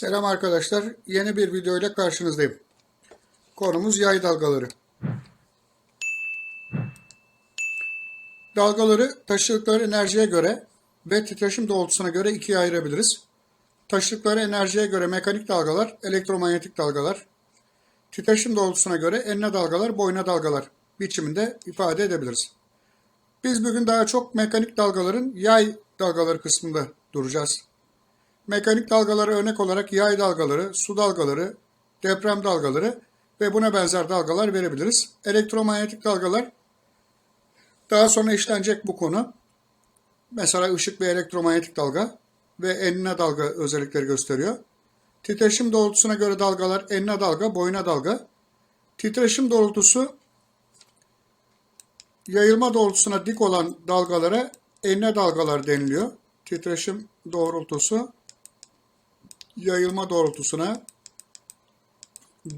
Selam arkadaşlar. Yeni bir video ile karşınızdayım. Konumuz yay dalgaları. Dalgaları taşıdıkları enerjiye göre ve titreşim doğrultusuna göre ikiye ayırabiliriz. Taşıdıkları enerjiye göre mekanik dalgalar, elektromanyetik dalgalar, titreşim doğrultusuna göre enine dalgalar, boyuna dalgalar biçiminde ifade edebiliriz. Biz bugün daha çok mekanik dalgaların yay dalgaları kısmında duracağız. Mekanik dalgalara örnek olarak yay dalgaları, su dalgaları, deprem dalgaları ve buna benzer dalgalar verebiliriz. Elektromanyetik dalgalar daha sonra işlenecek bu konu. Mesela ışık bir elektromanyetik dalga ve enine dalga özellikleri gösteriyor. Titreşim doğrultusuna göre dalgalar enine dalga, boyuna dalga. Titreşim doğrultusu yayılma doğrultusuna dik olan dalgalara enine dalgalar deniliyor. Titreşim doğrultusu yayılma doğrultusuna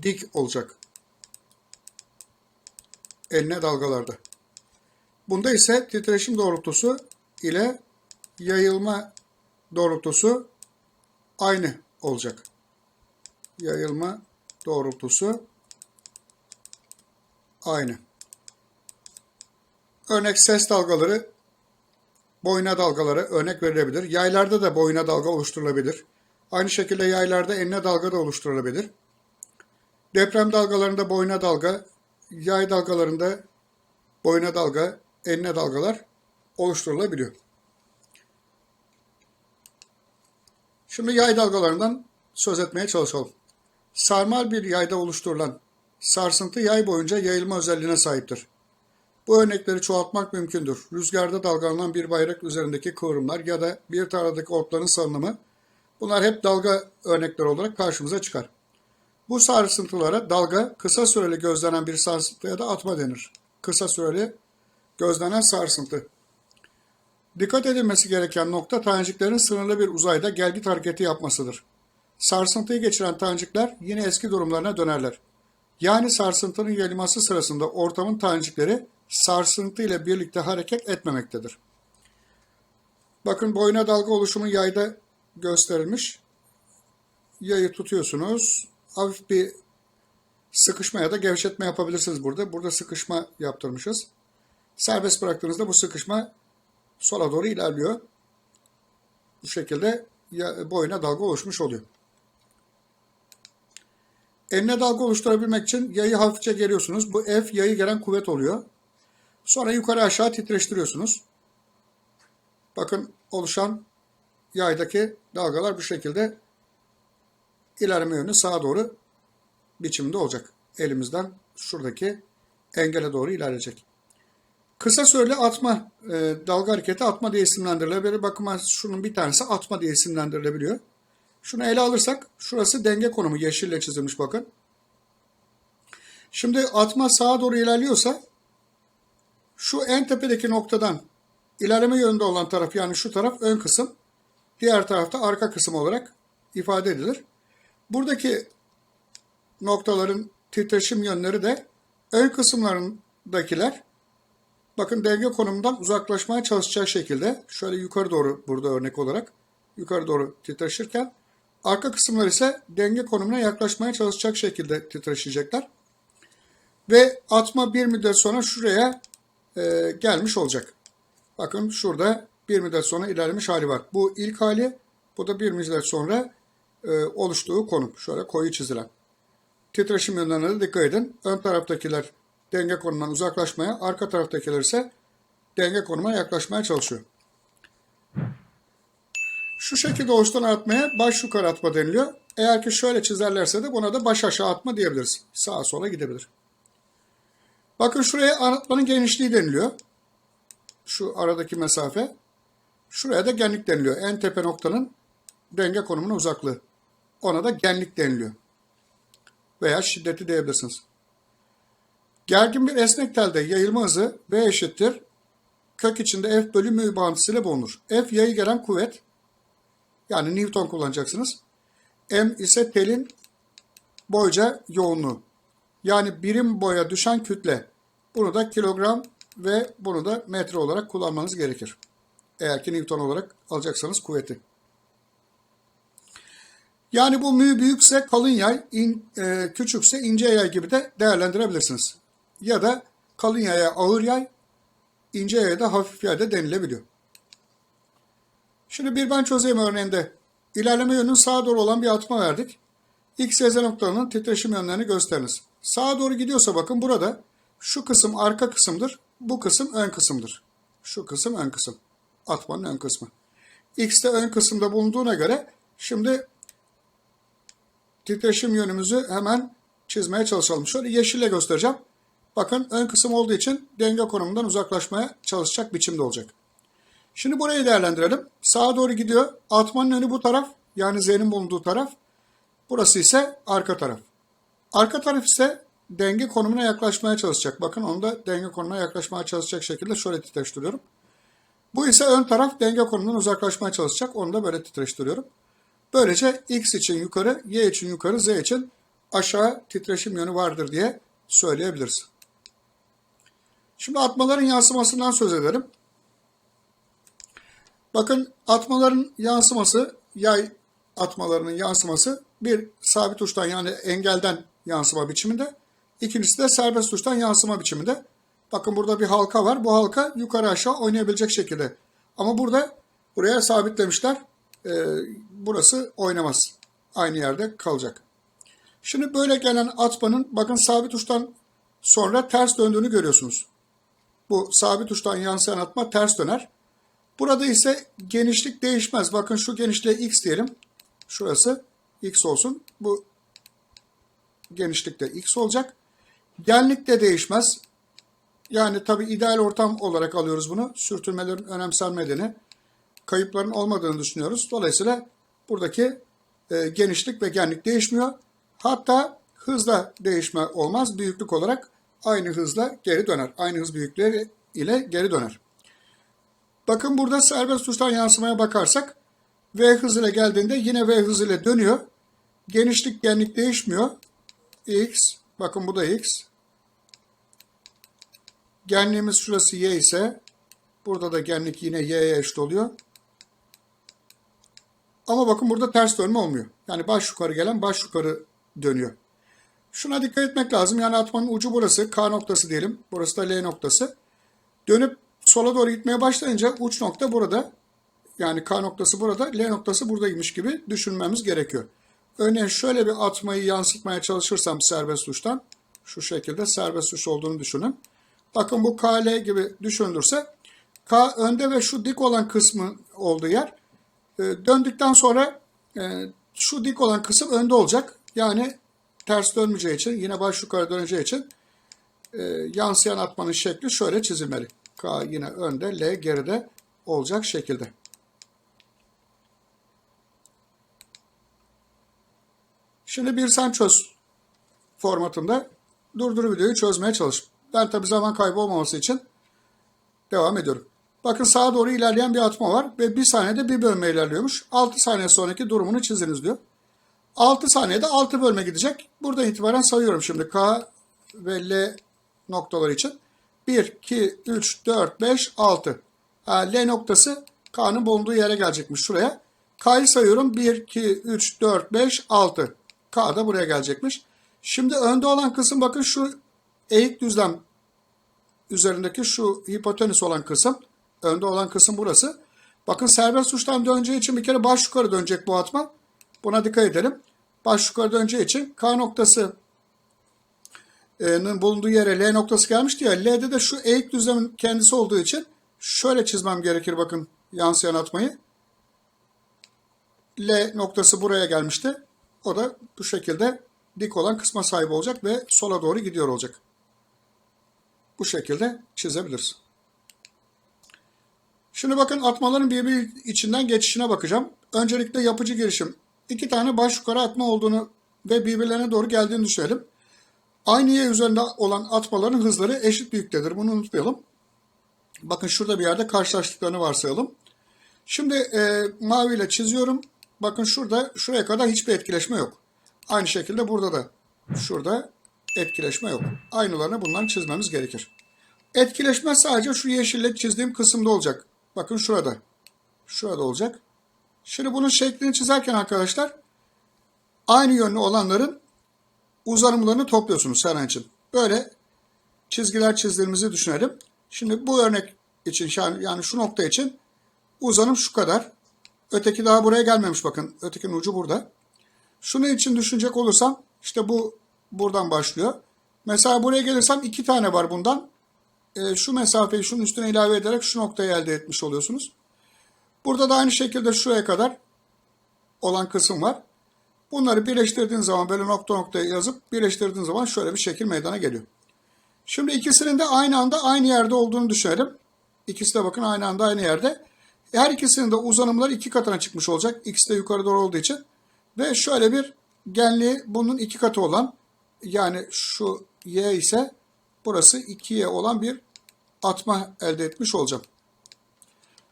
dik olacak. Enine dalgalarda. Bunda ise titreşim doğrultusu ile yayılma doğrultusu aynı olacak. Yayılma doğrultusu aynı. Örnek ses dalgaları, boyuna dalgaları örnek verilebilir. Yaylarda da boyuna dalga oluşturulabilir. Aynı şekilde yaylarda enine dalga da oluşturulabilir. Deprem dalgalarında boyuna dalga, yay dalgalarında boyuna dalga, enine dalgalar oluşturulabiliyor. Şimdi yay dalgalarından söz etmeye çalışalım. Sarmal bir yayda oluşturulan sarsıntı yay boyunca yayılma özelliğine sahiptir. Bu örnekleri çoğaltmak mümkündür. Rüzgarda dalgalanan bir bayrak üzerindeki kıvrımlar ya da bir tarladaki otların salınımı bunlar hep dalga örnekleri olarak karşımıza çıkar. Bu sarsıntılara dalga kısa süreli gözlenen bir sarsıntıya da atma denir. Kısa süreli gözlenen sarsıntı. Dikkat edilmesi gereken nokta taneciklerin sınırlı bir uzayda gelgit hareketi yapmasıdır. Sarsıntıyı geçiren tanecikler yine eski durumlarına dönerler. Yani sarsıntının yayılması sırasında ortamın tanecikleri sarsıntı ile birlikte hareket etmemektedir. Bakın boyuna dalga oluşumu yayda gösterilmiş. Yayı tutuyorsunuz. Hafif bir sıkışma ya da gevşetme yapabilirsiniz burada. Burada sıkışma yaptırmışız. Serbest bıraktığınızda bu sıkışma sola doğru ilerliyor. Bu şekilde boyuna dalga oluşmuş oluyor. Enine dalga oluşturabilmek için yayı hafifçe geriyorsunuz. Bu F yayı gelen kuvvet oluyor. Sonra yukarı aşağı titreştiriyorsunuz. Bakın oluşan yaydaki dalgalar bu şekilde ilerleme yönü sağa doğru biçimde olacak. Elimizden şuradaki engele doğru ilerleyecek. Kısa süreli atma, e, dalga hareketi atma diye isimlendirilebilir. Bakın şunun bir tanesi atma diye isimlendirilebiliyor. Şunu ele alırsak şurası denge konumu yeşille çizilmiş bakın. Şimdi atma sağa doğru ilerliyorsa şu en tepedeki noktadan ilerleme yönünde olan taraf yani şu taraf ön kısım, diğer tarafta arka kısım olarak ifade edilir. Buradaki noktaların titreşim yönleri de ön kısımlarındakiler bakın denge konumundan uzaklaşmaya çalışacak şekilde şöyle yukarı doğru burada örnek olarak yukarı doğru titreşirken arka kısımlar ise denge konumuna yaklaşmaya çalışacak şekilde titreşecekler. Ve atma bir müddet sonra şuraya e, gelmiş olacak. Bakın şurada bir müddet sonra ilerlemiş hali var. Bu ilk hali, bu da bir müddet sonra e, oluştuğu konum. Şöyle koyu çizilen. Titreşim yönlerine de dikkat edin. Ön taraftakiler denge konumundan uzaklaşmaya, arka taraftakiler ise denge konumuna yaklaşmaya çalışıyor. Şu şekilde oluşturan atmaya baş yukarı atma deniliyor. Eğer ki şöyle çizerlerse de buna da baş aşağı atma diyebiliriz. Sağa sola gidebilir. Bakın şuraya anlatmanın genişliği deniliyor. Şu aradaki mesafe. Şuraya da genlik deniliyor. En tepe noktanın denge konumuna uzaklığı. Ona da genlik deniliyor. Veya şiddeti diyebilirsiniz. Gergin bir esnek telde yayılma hızı V eşittir. Kök içinde F bölü mü bağıntısıyla bulunur. F yayı gelen kuvvet. Yani Newton kullanacaksınız. M ise telin boyca yoğunluğu. Yani birim boya düşen kütle. Bunu da kilogram ve bunu da metre olarak kullanmanız gerekir. Eğer ki Newton olarak alacaksanız kuvveti. Yani bu mü büyükse kalın yay, in, e, küçükse ince yay gibi de değerlendirebilirsiniz. Ya da kalın yaya ağır yay, ince yaya da hafif yay da denilebiliyor. Şimdi bir ben çözeyim örneğinde. İlerleme yönünün sağa doğru olan bir atma verdik. X, Y, Z noktalarının titreşim yönlerini gösteriniz. Sağa doğru gidiyorsa bakın burada şu kısım arka kısımdır, bu kısım ön kısımdır. Şu kısım ön kısım. Atmanın ön kısmı. X de ön kısımda bulunduğuna göre şimdi titreşim yönümüzü hemen çizmeye çalışalım. Şöyle yeşille göstereceğim. Bakın ön kısım olduğu için denge konumundan uzaklaşmaya çalışacak biçimde olacak. Şimdi burayı değerlendirelim. Sağa doğru gidiyor. Atmanın önü bu taraf. Yani Z'nin bulunduğu taraf. Burası ise arka taraf. Arka taraf ise denge konumuna yaklaşmaya çalışacak. Bakın onu da denge konumuna yaklaşmaya çalışacak şekilde şöyle titreştiriyorum. Bu ise ön taraf denge konumundan uzaklaşmaya çalışacak. Onu da böyle titreştiriyorum. Böylece X için yukarı, Y için yukarı, Z için aşağı titreşim yönü vardır diye söyleyebiliriz. Şimdi atmaların yansımasından söz edelim. Bakın atmaların yansıması, yay atmalarının yansıması bir sabit uçtan yani engelden yansıma biçiminde. İkincisi de serbest uçtan yansıma biçiminde. Bakın burada bir halka var. Bu halka yukarı aşağı oynayabilecek şekilde. Ama burada buraya sabitlemişler. Ee, burası oynamaz. Aynı yerde kalacak. Şimdi böyle gelen atmanın bakın sabit uçtan sonra ters döndüğünü görüyorsunuz. Bu sabit uçtan yansıyan atma ters döner. Burada ise genişlik değişmez. Bakın şu genişliğe x diyelim. Şurası x olsun. Bu genişlikte x olacak. Genlik de değişmez. Yani tabi ideal ortam olarak alıyoruz bunu. Sürtünmelerin önemsenmediğini, kayıpların olmadığını düşünüyoruz. Dolayısıyla buradaki e, genişlik ve genlik değişmiyor. Hatta hızla değişme olmaz. Büyüklük olarak aynı hızla geri döner. Aynı hız büyüklüğü ile geri döner. Bakın burada serbest tuştan yansımaya bakarsak V hızıyla geldiğinde yine V hızıyla dönüyor. Genişlik genlik değişmiyor. X, bakın bu da X. Genliğimiz şurası Y ise burada da genlik yine Y'ye eşit oluyor. Ama bakın burada ters dönme olmuyor. Yani baş yukarı gelen baş yukarı dönüyor. Şuna dikkat etmek lazım. Yani atmanın ucu burası. K noktası diyelim. Burası da L noktası. Dönüp sola doğru gitmeye başlayınca uç nokta burada. Yani K noktası burada, L noktası buradaymış gibi düşünmemiz gerekiyor. Örneğin şöyle bir atmayı yansıtmaya çalışırsam serbest tuştan, şu şekilde serbest tuş olduğunu düşünün. Bakın bu KL gibi düşünülürse, K önde ve şu dik olan kısmı olduğu yer. E, döndükten sonra e, şu dik olan kısım önde olacak. Yani ters dönmeyeceği için, yine baş yukarı döneceği için e, yansıyan atmanın şekli şöyle çizilmeli. K yine önde, L geride olacak şekilde. Şimdi bir sen çöz formatında durdur videoyu çözmeye çalış. Ben tabi zaman kaybı olmaması için devam ediyorum. Bakın sağa doğru ilerleyen bir atma var ve bir saniyede bir bölme ilerliyormuş. 6 saniye sonraki durumunu çiziniz diyor. 6 saniyede 6 bölme gidecek. Buradan itibaren sayıyorum şimdi K ve L noktaları için. 1, 2, 3, 4, 5, 6. Ha, L noktası K'nın bulunduğu yere gelecekmiş şuraya. K'yı sayıyorum. 1, 2, 3, 4, 5, 6. K da buraya gelecekmiş. Şimdi önde olan kısım bakın şu eğik düzlem üzerindeki şu hipotenüs olan kısım. Önde olan kısım burası. Bakın serbest uçtan döneceği için bir kere baş yukarı dönecek bu atma. Buna dikkat edelim. Baş yukarı döneceği için K noktası bulunduğu yere L noktası gelmişti ya. L'de de şu eğik düzlemin kendisi olduğu için şöyle çizmem gerekir bakın yansıyan atmayı. L noktası buraya gelmişti. O da bu şekilde dik olan kısma sahip olacak ve sola doğru gidiyor olacak. Bu şekilde çizebiliriz. Şimdi bakın atmaların birbiri içinden geçişine bakacağım. Öncelikle yapıcı girişim. İki tane baş yukarı atma olduğunu ve birbirlerine doğru geldiğini düşünelim. Aynı y üzerinde olan atmaların hızları eşit büyüktedir. Bunu unutmayalım. Bakın şurada bir yerde karşılaştıklarını varsayalım. Şimdi e, maviyle çiziyorum. Bakın şurada şuraya kadar hiçbir etkileşme yok. Aynı şekilde burada da şurada etkileşme yok. Aynılarını bundan çizmemiz gerekir. Etkileşme sadece şu yeşille çizdiğim kısımda olacak. Bakın şurada. Şurada olacak. Şimdi bunun şeklini çizerken arkadaşlar aynı yönlü olanların uzanımlarını topluyorsunuz her an için. Böyle çizgiler çizdiğimizi düşünelim. Şimdi bu örnek için yani, yani şu nokta için uzanım şu kadar. Öteki daha buraya gelmemiş bakın. Ötekinin ucu burada. Şunun için düşünecek olursam işte bu buradan başlıyor. Mesela buraya gelirsem iki tane var bundan. E, şu mesafeyi şunun üstüne ilave ederek şu noktayı elde etmiş oluyorsunuz. Burada da aynı şekilde şuraya kadar olan kısım var. Bunları birleştirdiğin zaman böyle nokta noktaya yazıp birleştirdiğin zaman şöyle bir şekil meydana geliyor. Şimdi ikisinin de aynı anda aynı yerde olduğunu düşünelim. İkisi de bakın aynı anda aynı yerde. Her ikisinin de uzanımları iki katına çıkmış olacak. İkisi de yukarı doğru olduğu için. Ve şöyle bir genliği bunun iki katı olan yani şu y ise burası 2y olan bir atma elde etmiş olacağım.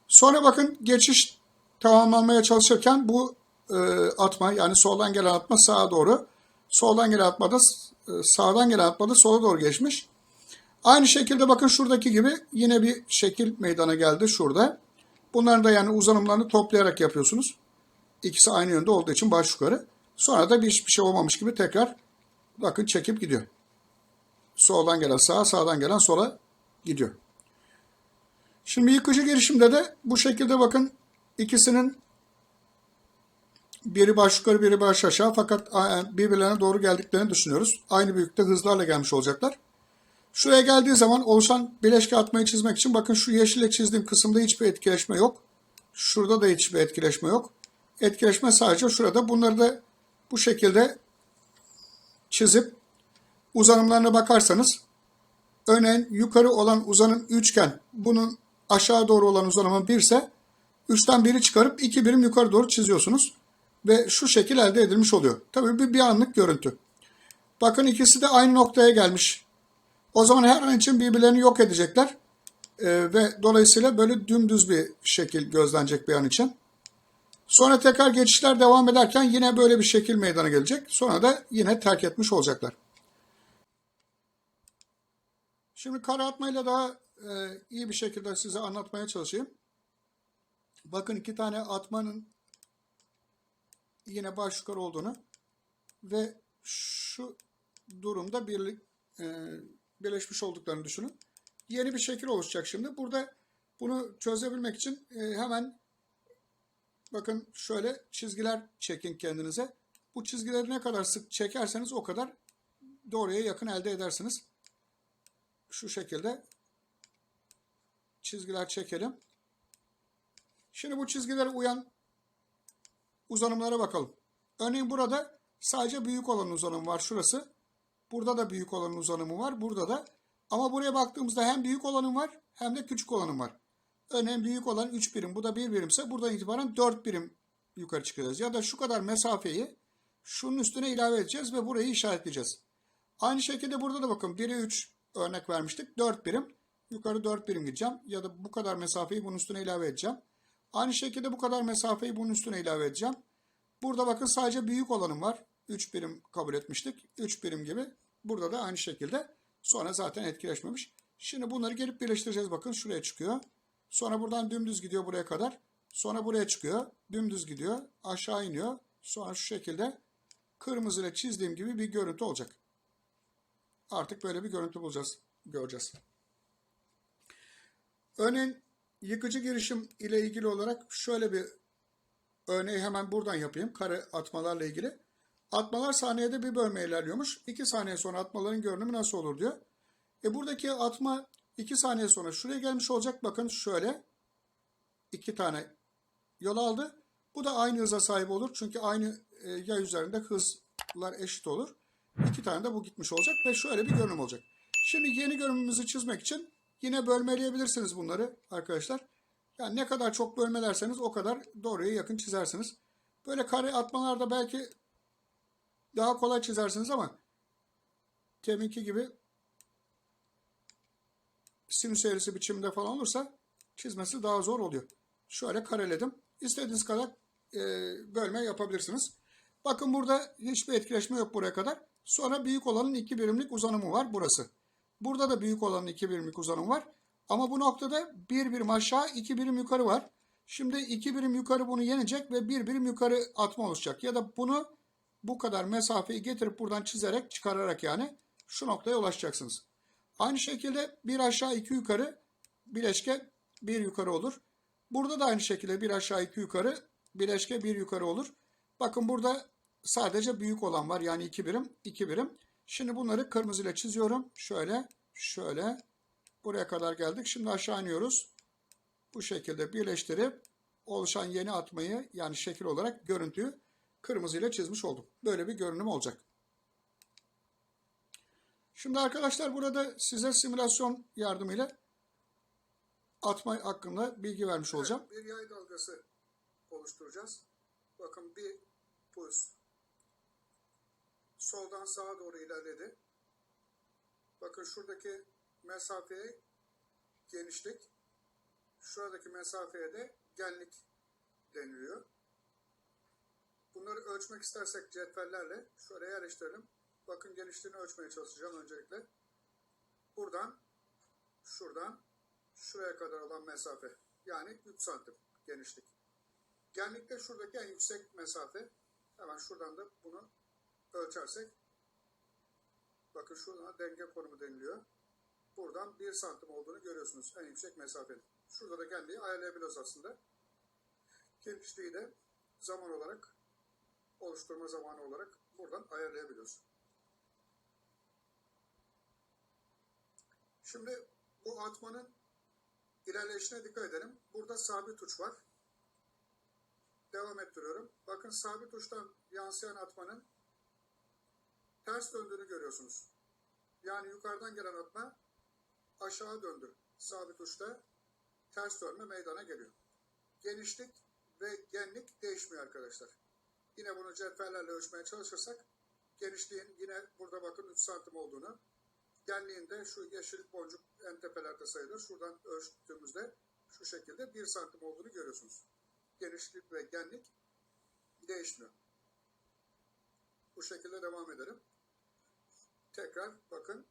Sonra bakın geçiş tamamlanmaya çalışırken bu e, atma yani soldan gelen atma sağa doğru, soldan gelen atma da e, sağdan gelen atma da sola doğru geçmiş. Aynı şekilde bakın şuradaki gibi yine bir şekil meydana geldi şurada. Bunların da yani uzanımlarını toplayarak yapıyorsunuz. İkisi aynı yönde olduğu için baş yukarı. Sonra da bir hiçbir şey olmamış gibi tekrar bakın çekip gidiyor. Soldan gelen sağa, sağdan gelen sola gidiyor. Şimdi yıkıcı girişimde de bu şekilde bakın ikisinin biri baş yukarı biri baş aşağı fakat birbirlerine doğru geldiklerini düşünüyoruz. Aynı büyüklükte hızlarla gelmiş olacaklar. Şuraya geldiği zaman oluşan bileşke atmayı çizmek için bakın şu yeşille çizdiğim kısımda hiçbir etkileşme yok. Şurada da hiçbir etkileşme yok. Etkileşme sadece şurada. Bunları da bu şekilde çizip uzanımlarına bakarsanız örneğin yukarı olan uzanım üçgen bunun aşağı doğru olan uzanımı 1 ise 3'ten biri çıkarıp 2 birim yukarı doğru çiziyorsunuz. Ve şu şekil elde edilmiş oluyor. Tabii bir, bir anlık görüntü. Bakın ikisi de aynı noktaya gelmiş. O zaman her an için birbirlerini yok edecekler. Ee, ve dolayısıyla böyle dümdüz bir şekil gözlenecek bir an için. Sonra tekrar geçişler devam ederken yine böyle bir şekil meydana gelecek. Sonra da yine terk etmiş olacaklar. Şimdi kare atmayla daha e, iyi bir şekilde size anlatmaya çalışayım. Bakın iki tane atmanın yine baş yukarı olduğunu ve şu durumda birlik e, birleşmiş olduklarını düşünün. Yeni bir şekil oluşacak şimdi. Burada bunu çözebilmek için e, hemen bakın şöyle çizgiler çekin kendinize. Bu çizgileri ne kadar sık çekerseniz o kadar doğruya yakın elde edersiniz. Şu şekilde çizgiler çekelim. Şimdi bu çizgilere uyan uzanımlara bakalım. Örneğin burada sadece büyük olan uzanım var şurası. Burada da büyük olan uzanımı var. Burada da. Ama buraya baktığımızda hem büyük olanım var hem de küçük olanım var. Örneğin büyük olan 3 birim. Bu da 1 birimse buradan itibaren 4 birim yukarı çıkacağız. Ya da şu kadar mesafeyi şunun üstüne ilave edeceğiz ve burayı işaretleyeceğiz. Aynı şekilde burada da bakın 1'e 3 örnek vermiştik. 4 birim. Yukarı 4 birim gideceğim. Ya da bu kadar mesafeyi bunun üstüne ilave edeceğim. Aynı şekilde bu kadar mesafeyi bunun üstüne ilave edeceğim. Burada bakın sadece büyük olanım var. 3 birim kabul etmiştik. 3 birim gibi. Burada da aynı şekilde. Sonra zaten etkileşmemiş. Şimdi bunları gelip birleştireceğiz. Bakın şuraya çıkıyor. Sonra buradan dümdüz gidiyor buraya kadar. Sonra buraya çıkıyor. Dümdüz gidiyor. Aşağı iniyor. Sonra şu şekilde kırmızı ile çizdiğim gibi bir görüntü olacak. Artık böyle bir görüntü bulacağız. Göreceğiz. Örneğin yıkıcı girişim ile ilgili olarak şöyle bir örneği hemen buradan yapayım. Kare atmalarla ilgili. Atmalar saniyede bir bölme ilerliyormuş. 2 saniye sonra atmaların görünümü nasıl olur diyor. E buradaki atma 2 saniye sonra şuraya gelmiş olacak. Bakın şöyle. 2 tane yol aldı. Bu da aynı hıza sahip olur. Çünkü aynı e, yay üzerinde hızlar eşit olur. 2 tane de bu gitmiş olacak ve şöyle bir görünüm olacak. Şimdi yeni görünümümüzü çizmek için yine bölmeleyebilirsiniz bunları arkadaşlar. Yani ne kadar çok bölmelerseniz o kadar doğruya yakın çizersiniz. Böyle kare atmalarda belki daha kolay çizersiniz ama teminki gibi sinüs eğrisi biçimde falan olursa çizmesi daha zor oluyor. Şöyle kareledim. İstediğiniz kadar e, bölme yapabilirsiniz. Bakın burada hiçbir etkileşme yok buraya kadar. Sonra büyük olanın iki birimlik uzanımı var burası. Burada da büyük olanın iki birimlik uzanımı var. Ama bu noktada bir birim aşağı iki birim yukarı var. Şimdi iki birim yukarı bunu yenecek ve bir birim yukarı atma oluşacak. Ya da bunu bu kadar mesafeyi getirip buradan çizerek çıkararak yani şu noktaya ulaşacaksınız. Aynı şekilde bir aşağı iki yukarı bileşke bir yukarı olur. Burada da aynı şekilde bir aşağı iki yukarı bileşke bir yukarı olur. Bakın burada sadece büyük olan var yani iki birim iki birim. Şimdi bunları kırmızıyla çiziyorum. Şöyle şöyle buraya kadar geldik. Şimdi aşağı iniyoruz. Bu şekilde birleştirip oluşan yeni atmayı yani şekil olarak görüntüyü kırmızıyla çizmiş oldum. Böyle bir görünüm olacak. Şimdi arkadaşlar burada size simülasyon yardımıyla atma hakkında bilgi vermiş olacağım. bir yay dalgası oluşturacağız. Bakın bir puls soldan sağa doğru ilerledi. Bakın şuradaki mesafeye genişlik, şuradaki mesafeye de genlik deniliyor. Bunları ölçmek istersek cetvellerle şöyle yerleştirelim. Bakın genişliğini ölçmeye çalışacağım öncelikle. Buradan, şuradan, şuraya kadar olan mesafe. Yani 3 santim genişlik. Genlik de şuradaki en yüksek mesafe. Hemen şuradan da bunu ölçersek. Bakın şuradan denge konumu deniliyor. Buradan 1 santim olduğunu görüyorsunuz en yüksek mesafenin. Şurada da genliği ayarlayabiliyoruz aslında. Genişliği de zaman olarak oluşturma zamanı olarak buradan ayarlayabiliyoruz. Şimdi bu atmanın ilerleyişine dikkat edelim. Burada sabit uç var. Devam ettiriyorum. Bakın sabit uçtan yansıyan atmanın ters döndüğünü görüyorsunuz. Yani yukarıdan gelen atma aşağı döndü. Sabit uçta ters dönme meydana geliyor. Genişlik ve genlik değişmiyor arkadaşlar. Yine bunu cetvellerle ölçmeye çalışırsak genişliğin yine burada bakın 3 santim olduğunu genliğinde şu yeşil boncuk en tepelerde sayılır. Şuradan ölçtüğümüzde şu şekilde 1 santim olduğunu görüyorsunuz. Genişlik ve genlik değişmiyor. Bu şekilde devam edelim. Tekrar bakın.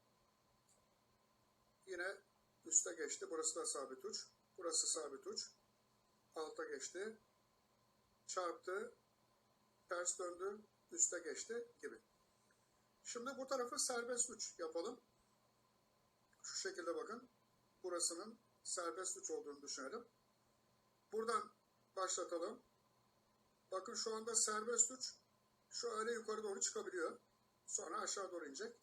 Yine üste geçti. Burası da sabit uç. Burası sabit uç. Alta geçti. Çarptı. Ters döndü. Üste geçti gibi. Şimdi bu tarafı serbest uç yapalım. Şu şekilde bakın. Burasının serbest uç olduğunu düşünelim. Buradan başlatalım. Bakın şu anda serbest uç şu öyle yukarı doğru çıkabiliyor. Sonra aşağı doğru inecek.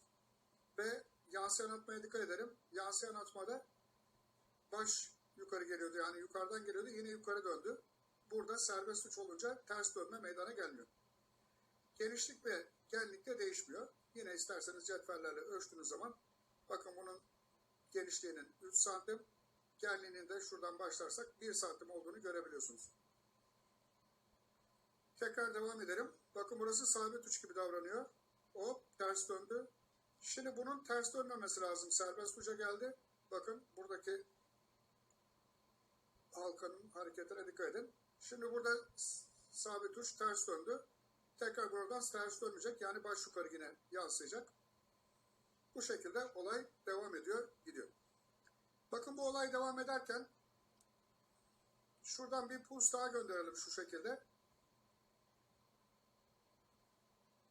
Ve yansıyan atmaya dikkat edelim. Yansıyan atmada baş yukarı geliyordu. Yani yukarıdan geliyordu. Yine yukarı döndü. Burada serbest uç olunca ters dönme meydana gelmiyor. Genişlik ve genlik de değişmiyor. Yine isterseniz cetvellerle ölçtüğünüz zaman bakın bunun genişliğinin 3 santim, genliğinin de şuradan başlarsak 1 santim olduğunu görebiliyorsunuz. Tekrar devam edelim. Bakın burası sabit uç gibi davranıyor. O ters döndü. Şimdi bunun ters dönmemesi lazım. Serbest uca geldi. Bakın buradaki halkanın hareketine dikkat edin. Şimdi burada sabit uç ters döndü. Tekrar buradan ters dönmeyecek. Yani baş yukarı yine yansıyacak. Bu şekilde olay devam ediyor, gidiyor. Bakın bu olay devam ederken şuradan bir puls daha gönderelim şu şekilde.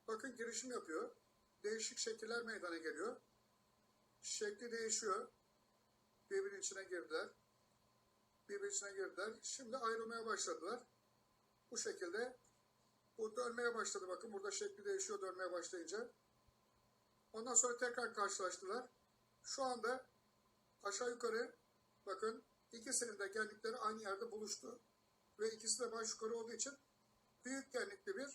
Bakın girişim yapıyor. Değişik şekiller meydana geliyor. Şekli değişiyor. Birbirinin içine girdiler. Birbirinin içine girdiler. Şimdi ayrılmaya başladılar. Bu şekilde bu dönmeye başladı. Bakın burada şekli değişiyor dönmeye başlayınca. Ondan sonra tekrar karşılaştılar. Şu anda aşağı yukarı bakın ikisinin de genlikleri aynı yerde buluştu. Ve ikisi de baş yukarı olduğu için büyük genlikli bir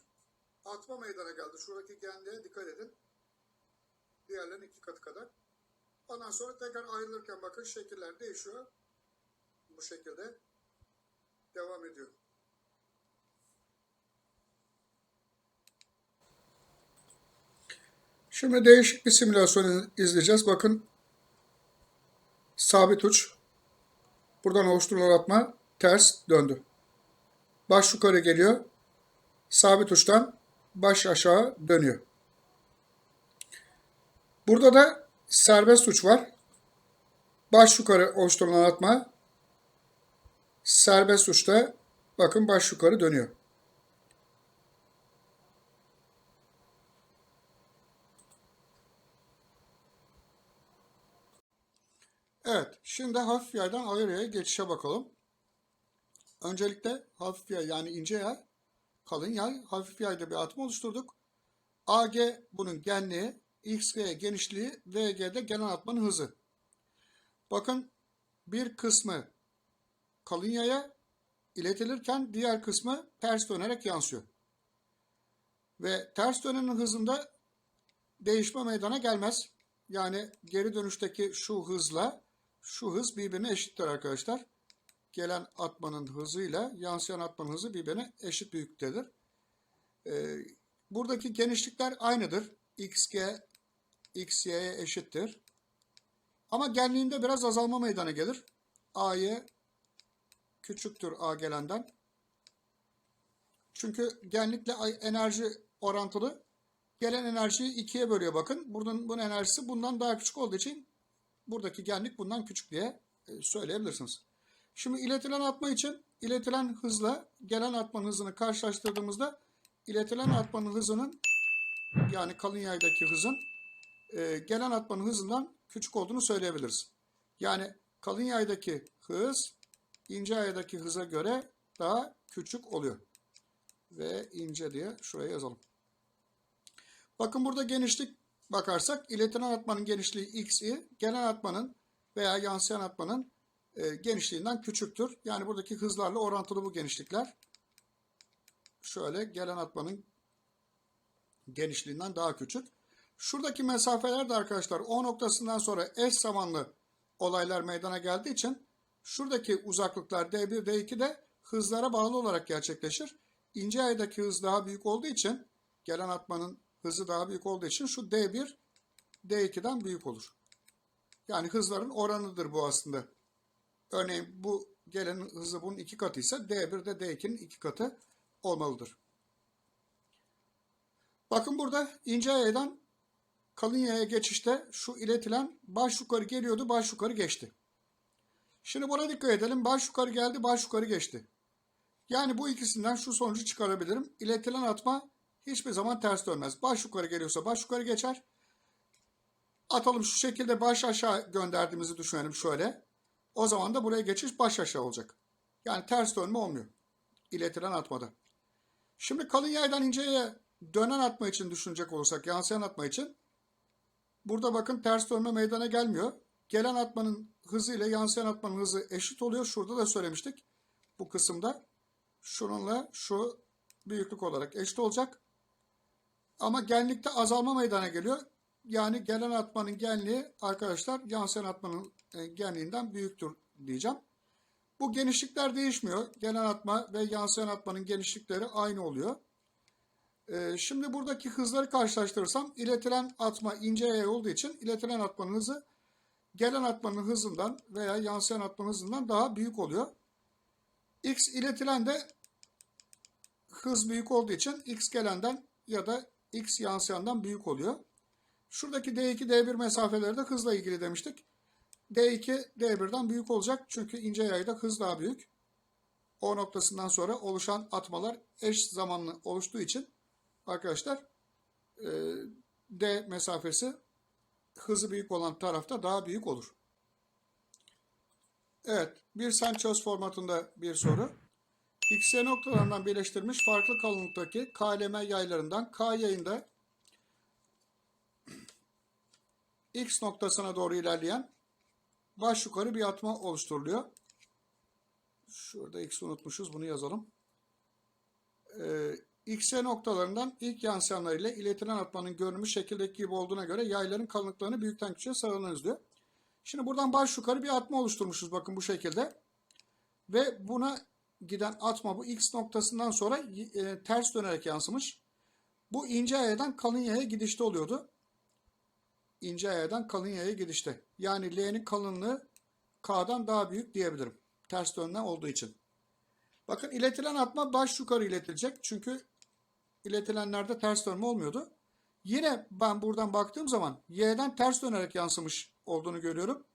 atma meydana geldi. Şuradaki genliğe dikkat edin. Diğerlerinin iki katı kadar. Ondan sonra tekrar ayrılırken bakın şekiller değişiyor. Bu şekilde devam ediyor. Şimdi değişik bir simülasyon izleyeceğiz. Bakın sabit uç. Buradan oluşturulan atma ters döndü. Baş yukarı geliyor. Sabit uçtan baş aşağı dönüyor. Burada da serbest uç var. Baş yukarı oluşturulan atma serbest uçta bakın baş yukarı dönüyor. Evet, şimdi hafif yaydan ağır yaya geçişe bakalım. Öncelikle hafif yay yani ince yay, kalın yay, hafif yayda bir atma oluşturduk. AG bunun genliği, XG genişliği, VG'de gelen atmanın hızı. Bakın bir kısmı kalın yaya iletilirken diğer kısmı ters dönerek yansıyor. Ve ters dönenin hızında değişme meydana gelmez. Yani geri dönüşteki şu hızla şu hız birbirine eşittir arkadaşlar. Gelen atmanın hızıyla yansıyan atmanın hızı birbirine eşit büyüklüktedir. Ee, buradaki genişlikler aynıdır. XG, XY'ye eşittir. Ama genliğinde biraz azalma meydana gelir. A'ya küçüktür A gelenden. Çünkü genlikle enerji orantılı. Gelen enerjiyi ikiye bölüyor bakın. Bunun, bunun enerjisi bundan daha küçük olduğu için buradaki genlik bundan küçük diye e, söyleyebilirsiniz. Şimdi iletilen atma için iletilen hızla gelen atmanın hızını karşılaştırdığımızda iletilen atmanın hızının yani kalın yaydaki hızın e, gelen atmanın hızından küçük olduğunu söyleyebiliriz. Yani kalın yaydaki hız ince yaydaki hıza göre daha küçük oluyor. Ve ince diye şuraya yazalım. Bakın burada genişlik bakarsak iletilen atmanın genişliği x'i gelen atmanın veya yansıyan atmanın e, genişliğinden küçüktür. Yani buradaki hızlarla orantılı bu genişlikler. Şöyle gelen atmanın genişliğinden daha küçük. Şuradaki mesafeler de arkadaşlar O noktasından sonra eş zamanlı olaylar meydana geldiği için şuradaki uzaklıklar D1, D2 de hızlara bağlı olarak gerçekleşir. İnce aydaki hız daha büyük olduğu için gelen atmanın hızı daha büyük olduğu için şu D1 D2'den büyük olur. Yani hızların oranıdır bu aslında. Örneğin bu gelen hızı bunun iki katı ise D1 de D2'nin iki katı olmalıdır. Bakın burada ince yaydan kalın yaya geçişte şu iletilen baş yukarı geliyordu, baş yukarı geçti. Şimdi buna dikkat edelim. Baş yukarı geldi, baş yukarı geçti. Yani bu ikisinden şu sonucu çıkarabilirim. İletilen atma hiçbir zaman ters dönmez. Baş yukarı geliyorsa baş yukarı geçer. Atalım şu şekilde baş aşağı gönderdiğimizi düşünelim şöyle. O zaman da buraya geçiş baş aşağı olacak. Yani ters dönme olmuyor. İletilen atmada. Şimdi kalın yaydan inceye dönen atma için düşünecek olursak, yansıyan atma için burada bakın ters dönme meydana gelmiyor. Gelen atmanın hızı ile yansıyan atmanın hızı eşit oluyor. Şurada da söylemiştik. Bu kısımda şununla şu büyüklük olarak eşit olacak. Ama genlikte azalma meydana geliyor. Yani gelen atmanın genliği arkadaşlar yansıyan atmanın e, genliğinden büyüktür diyeceğim. Bu genişlikler değişmiyor. Gelen atma ve yansıyan atmanın genişlikleri aynı oluyor. E, şimdi buradaki hızları karşılaştırırsam iletilen atma ince yay olduğu için iletilen atmanın hızı gelen atmanın hızından veya yansıyan atmanın hızından daha büyük oluyor. X iletilen de hız büyük olduğu için X gelenden ya da X yansıyandan büyük oluyor. Şuradaki D2, D1 mesafeleri de hızla ilgili demiştik. D2, D1'den büyük olacak çünkü ince yayda hız daha büyük. O noktasından sonra oluşan atmalar eş zamanlı oluştuğu için arkadaşlar e, D mesafesi hızı büyük olan tarafta daha büyük olur. Evet, bir sen çöz formatında bir soru. XY noktalarından birleştirilmiş farklı kalınlıktaki KLM yaylarından K yayında X noktasına doğru ilerleyen baş yukarı bir atma oluşturuluyor. Şurada X unutmuşuz. Bunu yazalım. Ee, XY noktalarından ilk yansıyanlar ile iletilen atmanın görünümü şekildeki gibi olduğuna göre yayların kalınlıklarını büyükten küçüğe sıralanırız diyor. Şimdi buradan baş yukarı bir atma oluşturmuşuz bakın bu şekilde. Ve buna giden atma bu X noktasından sonra e, ters dönerek yansımış. Bu ince yayadan kalın yaya gidişte oluyordu. İnce yayadan kalın yaya gidişte. Yani L'nin kalınlığı K'dan daha büyük diyebilirim. Ters dönme olduğu için. Bakın iletilen atma baş yukarı iletilecek. Çünkü iletilenlerde ters dönme olmuyordu. Yine ben buradan baktığım zaman Y'den ters dönerek yansımış olduğunu görüyorum.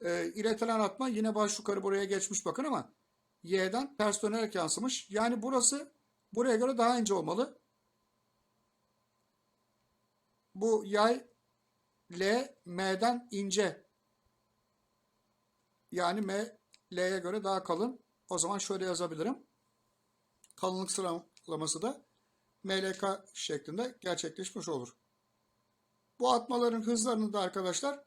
E, iletilen atma yine baş yukarı buraya geçmiş bakın ama Y'den ters dönerek yansımış. Yani burası buraya göre daha ince olmalı. Bu yay L, M'den ince Yani M, L'ye göre daha kalın. O zaman şöyle yazabilirim. Kalınlık sıralaması da MLK şeklinde gerçekleşmiş olur. Bu atmaların hızlarını da arkadaşlar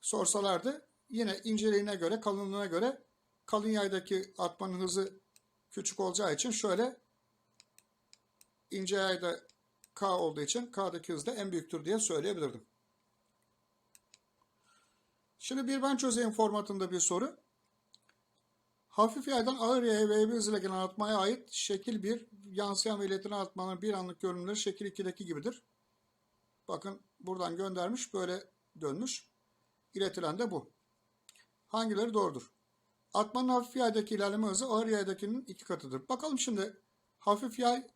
sorsalardı yine inceliğine göre, kalınlığına göre kalın yaydaki atmanın hızı küçük olacağı için şöyle ince yayda K olduğu için K'daki hız da en büyüktür diye söyleyebilirdim. Şimdi bir ben çözeyim formatında bir soru. Hafif yaydan ağır yaya ve bir hızıyla gelen atmaya ait şekil 1 yansıyan ve iletilen atmanın bir anlık görünümleri şekil 2'deki gibidir. Bakın buradan göndermiş böyle dönmüş. İletilen de bu. Hangileri doğrudur? Atmanın hafif yaydaki ilerleme hızı ağır yaydakinin iki katıdır. Bakalım şimdi hafif yay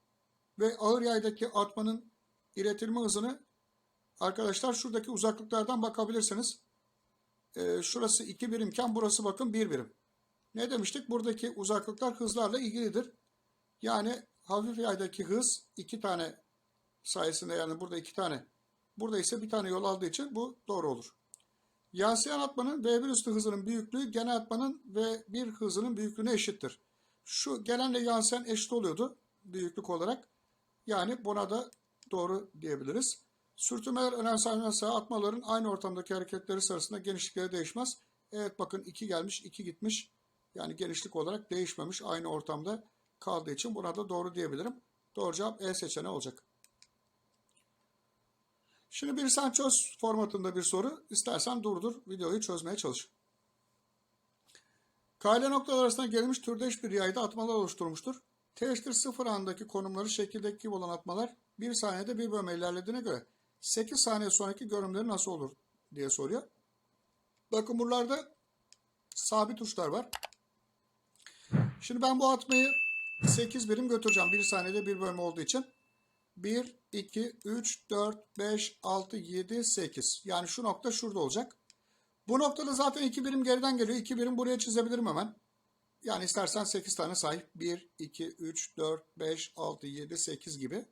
ve ağır yaydaki atmanın iletilme hızını arkadaşlar şuradaki uzaklıklardan bakabilirsiniz. Ee, şurası 2 birimken burası bakın 1 birim. Ne demiştik? Buradaki uzaklıklar hızlarla ilgilidir. Yani hafif yaydaki hız iki tane sayesinde yani burada iki tane. Burada ise bir tane yol aldığı için bu doğru olur. Yansıyan atmanın V1 üstü hızının büyüklüğü genel atmanın V1 hızının büyüklüğüne eşittir. Şu gelenle yansıyan eşit oluyordu büyüklük olarak. Yani buna da doğru diyebiliriz. Sürtünmeler önemsenmezse atmaların aynı ortamdaki hareketleri sırasında genişlikleri değişmez. Evet bakın 2 gelmiş 2 gitmiş. Yani genişlik olarak değişmemiş. Aynı ortamda kaldığı için buna da doğru diyebilirim. Doğru cevap E seçeneği olacak. Şimdi bir sen çöz formatında bir soru. İstersen durdur videoyu çözmeye çalış. Kale noktalar arasında gelmiş türdeş bir yayda atmalar oluşturmuştur. T eşittir 0 andaki konumları şekildeki gibi olan atmalar 1 saniyede bir bölme ilerlediğine göre 8 saniye sonraki görünümleri nasıl olur diye soruyor. Bakın buralarda sabit uçlar var. Şimdi ben bu atmayı 8 birim götüreceğim. 1 saniyede bir bölme olduğu için. 1, 2, 3, 4, 5, 6, 7, 8. Yani şu nokta şurada olacak. Bu noktada zaten 2 birim geriden geliyor. 2 birim buraya çizebilirim hemen. Yani istersen 8 tane say. 1, 2, 3, 4, 5, 6, 7, 8 gibi.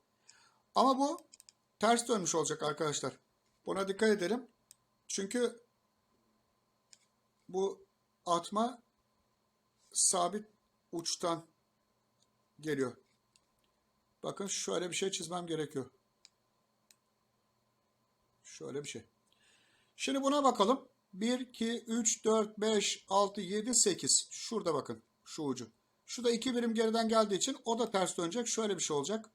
Ama bu ters dönmüş olacak arkadaşlar. Buna dikkat edelim. Çünkü bu atma sabit uçtan geliyor. Bakın şöyle bir şey çizmem gerekiyor. Şöyle bir şey. Şimdi buna bakalım. 1, 2, 3, 4, 5, 6, 7, 8. Şurada bakın. Şu ucu. Şu da 2 birim geriden geldiği için o da ters dönecek. Şöyle bir şey olacak.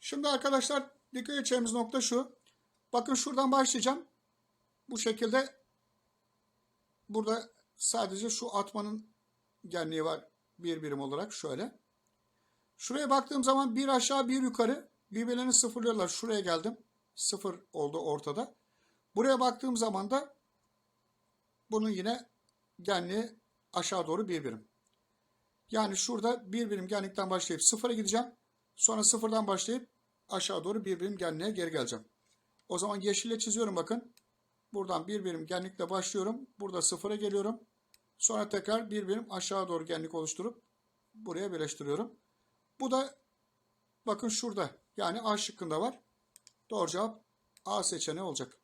Şimdi arkadaşlar dikkat edeceğimiz nokta şu. Bakın şuradan başlayacağım. Bu şekilde burada sadece şu atmanın genliği var bir birim olarak şöyle. Şuraya baktığım zaman bir aşağı bir yukarı birbirlerini sıfırlıyorlar. Şuraya geldim. Sıfır oldu ortada. Buraya baktığım zaman da bunun yine genliği aşağı doğru bir birim. Yani şurada bir birim genlikten başlayıp sıfıra gideceğim. Sonra sıfırdan başlayıp aşağı doğru bir birim genliğe geri geleceğim. O zaman yeşille çiziyorum bakın. Buradan bir birim genlikle başlıyorum. Burada sıfıra geliyorum. Sonra tekrar bir birim aşağı doğru genlik oluşturup buraya birleştiriyorum. Bu da bakın şurada. Yani A şıkkında var. Doğru cevap A seçeneği olacak.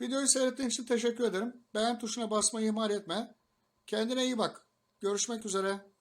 Videoyu seyrettiğin için teşekkür ederim. Beğen tuşuna basmayı ihmal etme. Kendine iyi bak. Görüşmek üzere.